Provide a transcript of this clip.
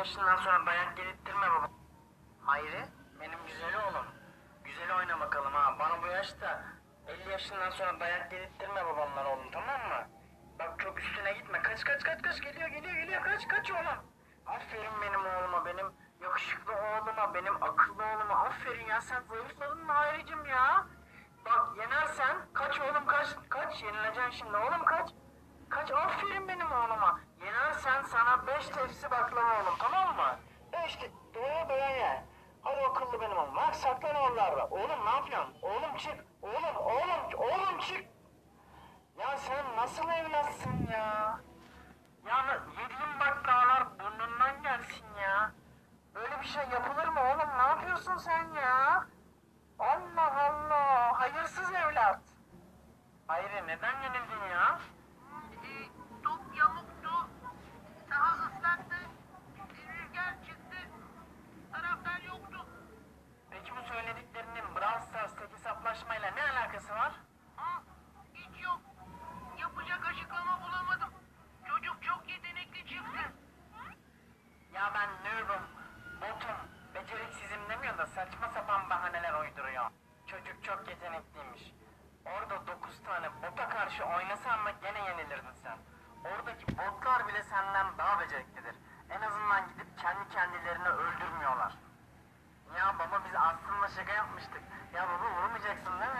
yaşından sonra dayak yedirttirme baba. Hayri, benim güzel oğlum. Güzel oyna bakalım ha. Bana bu yaşta 50 yaşından sonra dayak yedirttirme babamlar oğlum tamam mı? Bak çok üstüne gitme. Kaç kaç kaç kaç geliyor geliyor geliyor kaç kaç oğlum. Aferin benim oğluma benim yakışıklı oğluma benim akıllı oğluma aferin ya sen zayıfladın mı Hayricim ya? Bak yenersen kaç oğlum kaç kaç yenileceksin şimdi oğlum. Kaç aferin benim oğluma. Yenersen sana beş tepsi baklava oğlum tamam mı? Beş te- doya ye. Hadi akıllı benim oğlum. Bak saklan oralarda. Oğlum ne yapıyorsun? Oğlum çık. Oğlum oğlum oğlum çık. Ya sen nasıl evlatsın ya? Yani yediğin baklavalar burnundan gelsin ya. Böyle bir şey yapılır mı oğlum? Ne yapıyorsun sen ya? Allah Allah. Hayırsız evlat. Hayır neden yenildin ya? Noob'um, botum, beceriksizim demiyor da saçma sapan bahaneler uyduruyor. Çocuk çok yetenekliymiş. Orada 9 tane bota karşı oynasan da gene yenilirdin sen. Oradaki botlar bile senden daha beceriklidir. En azından gidip kendi kendilerini öldürmüyorlar. Ya baba biz aslında şaka yapmıştık. Ya baba vurmayacaksın değil mi?